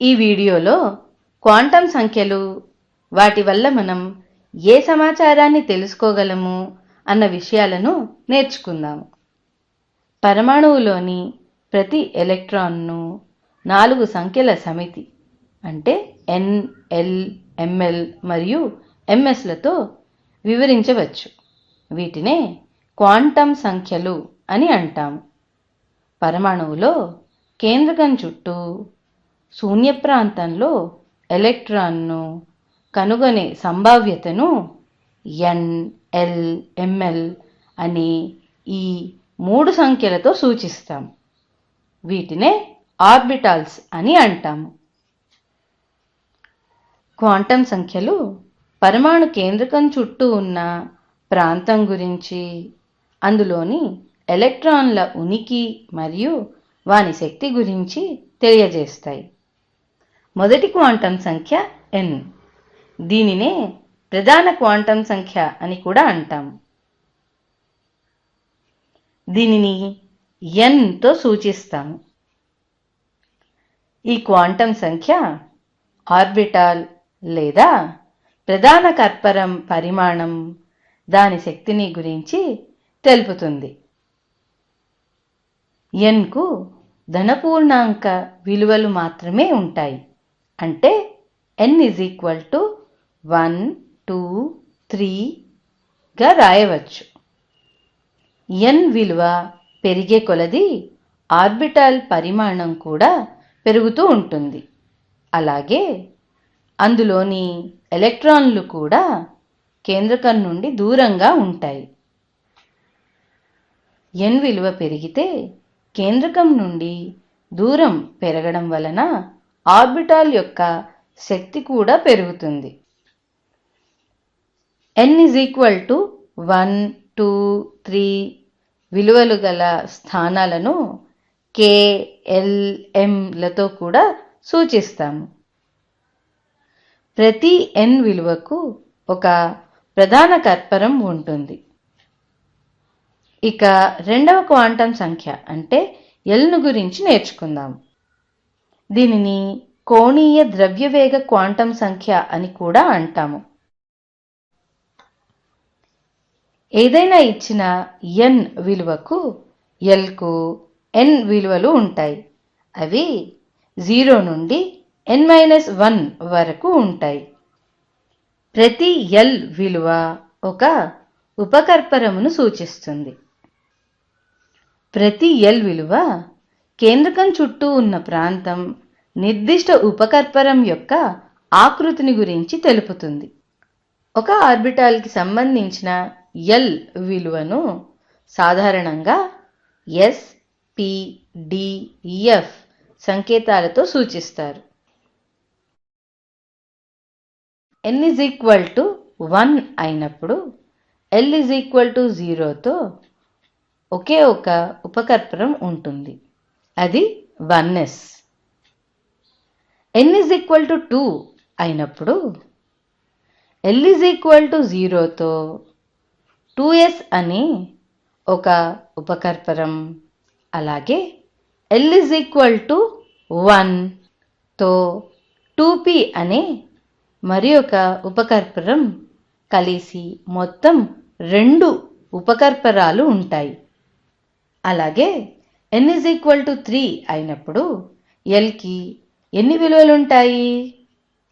ఈ వీడియోలో క్వాంటం సంఖ్యలు వాటి వల్ల మనం ఏ సమాచారాన్ని తెలుసుకోగలము అన్న విషయాలను నేర్చుకుందాము. పరమాణువులోని ప్రతి ఎలక్ట్రాన్ను నాలుగు సంఖ్యల సమితి అంటే ఎన్ ఎల్ ఎంఎల్ మరియు ఎంఎస్లతో వివరించవచ్చు. వీటినే క్వాంటం సంఖ్యలు అని అంటాము. పరమాణువులో కేంద్రకం చుట్టూ శూన్య ప్రాంతంలో ఎలక్ట్రాన్ను కనుగొనే సంభావ్యతను ఎన్ ఎల్ ఎంఎల్ అనే ఈ మూడు సంఖ్యలతో సూచిస్తాం. వీటినే ఆర్బిటాల్స్ అని అంటాము. క్వాంటం సంఖ్యలు పరమాణు కేంద్రకం చుట్టూ ఉన్న ప్రాంతం గురించి అందులోని ఎలక్ట్రాన్ల ఉనికి మరియు వాని శక్తి గురించి తెలియజేస్తాయి. మొదటి క్వాంటం సంఖ్య ఎన్ దీనినే ప్రధాన క్వాంటం సంఖ్య అని కూడా అంటాం. దీనిని ఎన్తో సూచిస్తాము ఈ క్వాంటం సంఖ్య ఆర్బిటాల్ లేదా ప్రధాన కర్పరం పరిమాణం దాని శక్తిని గురించి తెలుపుతుంది. ఎన్కు ధనపూర్ణాంక విలువలు మాత్రమే ఉంటాయి. అంటే n is equal to one two త్రీగా రాయవచ్చు. ఎన్ విలువ పెరిగే కొలది ఆర్బిటాల్ పరిమాణం కూడా పెరుగుతూ ఉంటుంది. అలాగే అందులోని ఎలక్ట్రాన్లు కూడా కేంద్రకం నుండి దూరంగా ఉంటాయి. ఎన్ విలువ పెరిగితే కేంద్రకం నుండి దూరం పెరగడం వలన ఆర్బిటాల్ యొక్క శక్తి కూడా పెరుగుతుంది. N is equal to one two three విలువలు గల స్థానాలను కేఎల్ఎంలతో కూడా సూచిస్తాము. ప్రతి ఎన్ విలువకు ఒక ప్రధాన కర్పరం ఉంటుంది. ఇక రెండవ క్వాంటం సంఖ్య అంటే ఎల్ను గురించి నేర్చుకుందాం. దీనిని కోణీయ ద్రవ్యవేగ క్వాంటం సంఖ్య అని కూడా అంటాము. ఏదైనా ఇచ్చిన ఎన్ విలువకు ఎల్కు ఎన్ విలువలు ఉంటాయి. అవి జీరో నుండి ఎన్ మైనస్ వన్ వరకు ఉంటాయి. ప్రతి ఎల్ విలువ ఒక ఉపకర్పరమును సూచిస్తుంది. ప్రతి ఎల్ విలువ కేంద్రకం చుట్టూ ఉన్న ప్రాంతం నిర్దిష్ట ఉపకర్పరం యొక్క ఆకృతిని గురించి తెలుపుతుంది. ఒక ఆర్బిటాల్కి సంబంధించిన ఎల్ విలువను సాధారణంగా ఎస్ పి e, సంకేతాలతో సూచిస్తారు. N is equal to one అయినప్పుడు ఎల్ ఇజ్ ఈక్వల్ టు జీరోతో ఒకే ఒక ఉపకర్పరం ఉంటుంది. అది one s. N is equal to two అయినప్పుడు ఎల్ ఇజ్ ఈక్వల్ టు జీరోతో టూ ఎస్ అని ఒక ఉపకర్పరం అలాగే ఎల్ ఇజ్ ఈక్వల్ టు వన్తో టూ పి అనే మరి ఒక ఉపకర్పరం కలిసి మొత్తం రెండు ఉపకర్పరాలు ఉంటాయి. అలాగే n is equal to three అయినప్పుడు ఎల్కి ఎన్ని విలువలు ఉంటాయి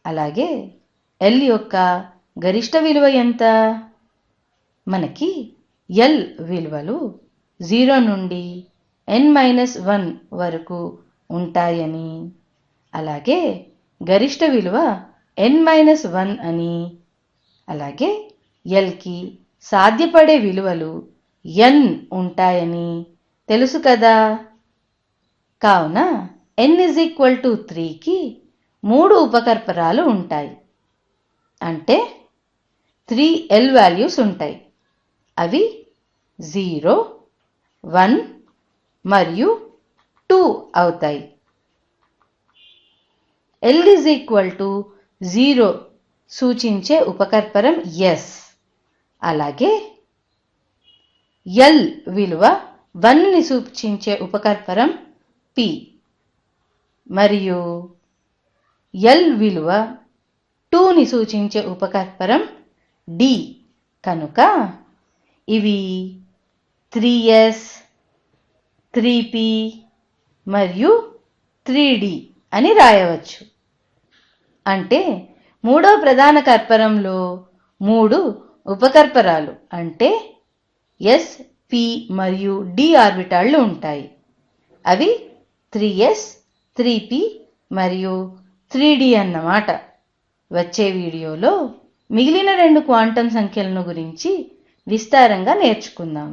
అలాగే ఎల్ యొక్క గరిష్ట విలువ ఎంత? మనకి ఎల్ విలువలు జీరో నుండి ఎన్ మైనస్ వన్ వరకు ఉంటాయని. అలాగే గరిష్ట విలువ ఎన్ మైనస్ వన్ అని. అలాగే ఎల్కి సాధ్యపడే విలువలు ఎన్ ఉంటాయని. తెలుసు కదా? కావున ఎన్ ఇజ్ ఈక్వల్ టు త్రీకి మూడు ఉపకర్పరాలు ఉంటాయి. అంటే త్రీ ఎల్ వాల్యూస్ ఉంటాయి. అవి జీరో వన్ మరియు టూ అవుతాయి. L is equal to zero సూచించే ఉపకర్పరం ఎస్ అలాగే ఎల్ విలువ వన్ని సూచించే ఉపకర్పరం పి మరియు ఎల్ విలువ టూని సూచించే ఉపకర్పరం డి కనుక ఇవి త్రీ ఎస్ త్రీ పి మరియు త్రీ డి అని రాయవచ్చు. అంటే మూడో ప్రధాన కర్పరంలో మూడు ఉపకర్పరాలు. అంటే ఎస్ పి మరియు డి ఆర్బిటాళ్ళు ఉంటాయి. అవి త్రీ ఎస్ త్రీ పి మరియు త్రీ డి అన్నమాట. వచ్చే వీడియోలో మిగిలిన రెండు క్వాంటం సంఖ్యలను గురించి విస్తారంగా నేర్చుకుందాం.